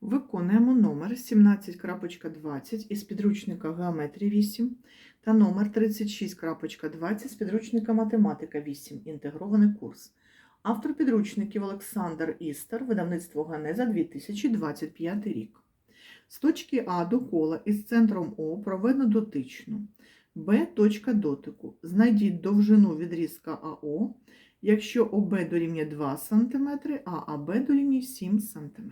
Виконуємо номер 17.20 із підручника Геометрія 8 та номер 36.20 з підручника Математика 8. Інтегрований курс. Автор підручників Олександр Істер, видавництво Генеза 2025 рік. З точки А до кола із центром О проведено дотичну. Б точка дотику. Знайдіть довжину відрізка АО, якщо ОБ дорівнює 2 см, а АБ дорівнює 7 см.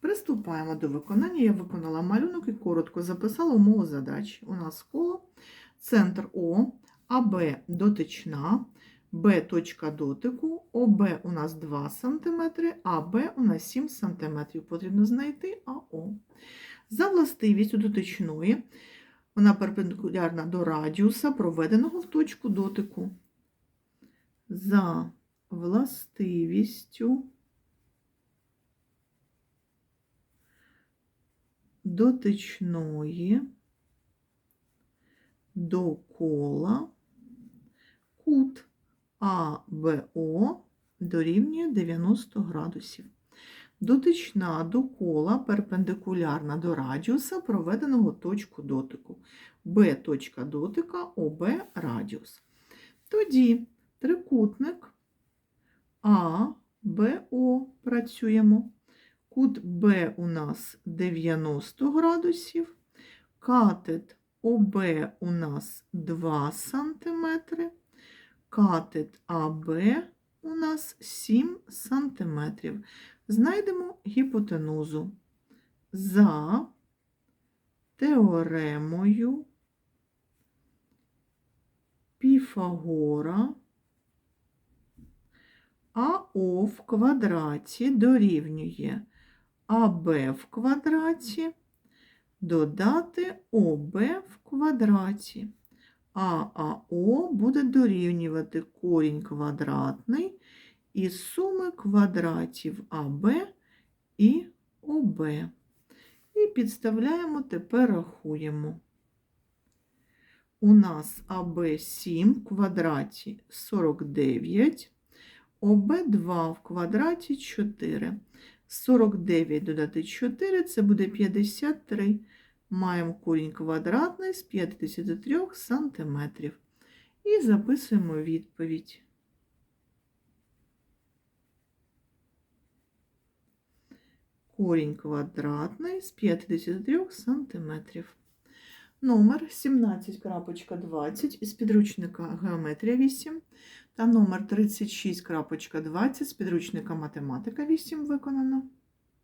Приступаємо до виконання. Я виконала малюнок і коротко записала умову задачі. У нас коло, центр О, АБ дотична, Б точка дотику, ОБ у нас 2 см, АБ у нас 7 см. Потрібно знайти АО. За властивістю дотичної, вона перпендикулярна до радіуса, проведеного в точку дотику. За властивістю дотичної до кола кут АБО дорівнює 90 градусів. Дотична до кола перпендикулярна до радіуса, проведеного точку дотику. Б точка дотика, ОБ радіус. Тоді трикутник АБО працюємо. Кут Б у нас 90 градусів, катет ОБ у нас 2 см, катет АБ у нас 7 см. Знайдемо гіпотенузу. За теоремою Піфагора АО в квадраті дорівнює АБ в квадраті додати ОБ в квадраті. А АО буде дорівнювати корінь квадратний із суми квадратів АБ і ОБ. І підставляємо, тепер рахуємо. У нас АБ 7 в квадраті 49, ОБ2 в квадраті 4. 49 додати 4 це буде 53. Маємо корінь квадратний з 53 см. І записуємо відповідь. Корінь квадратний з 53 см. Номер 17.20 із підручника Геометрія 8 та номер 36.20 з підручника Математика 8 виконано.